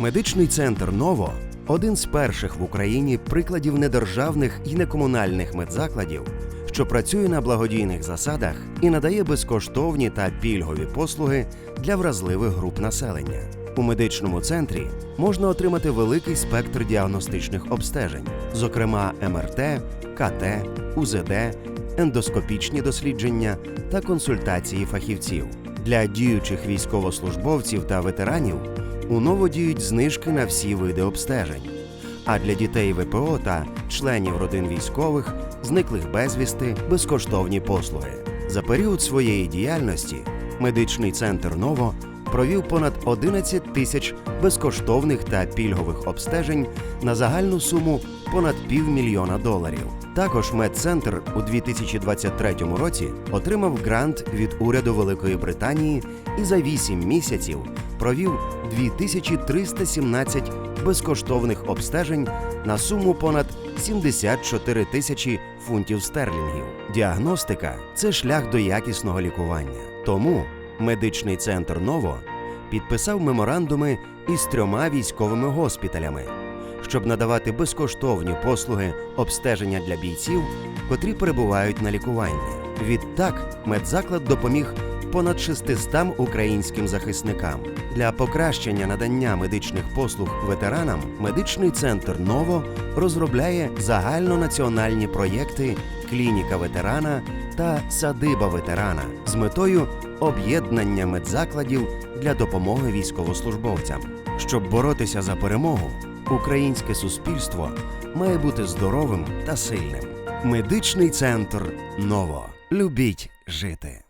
Медичний центр Ново один з перших в Україні прикладів недержавних і некомунальних медзакладів, що працює на благодійних засадах і надає безкоштовні та пільгові послуги для вразливих груп населення. У медичному центрі можна отримати великий спектр діагностичних обстежень, зокрема МРТ, КТ, УЗД, ендоскопічні дослідження та консультації фахівців. Для діючих військовослужбовців та ветеранів у ново діють знижки на всі види обстежень. А для дітей ВПО та членів родин військових, зниклих безвісти, безкоштовні послуги. За період своєї діяльності медичний центр Ново провів понад 11 тисяч безкоштовних та пільгових обстежень на загальну суму понад півмільйона доларів. Також медцентр у 2023 році отримав грант від уряду Великої Британії і за 8 місяців провів 2317 безкоштовних обстежень на суму понад 74 тисячі фунтів стерлінгів. Діагностика це шлях до якісного лікування. Тому медичний центр Ново підписав меморандуми із трьома військовими госпіталями, щоб надавати безкоштовні послуги обстеження для бійців, котрі перебувають на лікуванні. Відтак медзаклад допоміг понад 600 українським захисникам. Для покращення надання медичних послуг ветеранам медичний центр Ново розробляє загальнонаціональні проєкти Клініка ветерана та Садиба ветерана з метою об'єднання медзакладів для допомоги військовослужбовцям. Щоб боротися за перемогу, українське суспільство має бути здоровим та сильним. Медичний центр Ново. Любіть жити.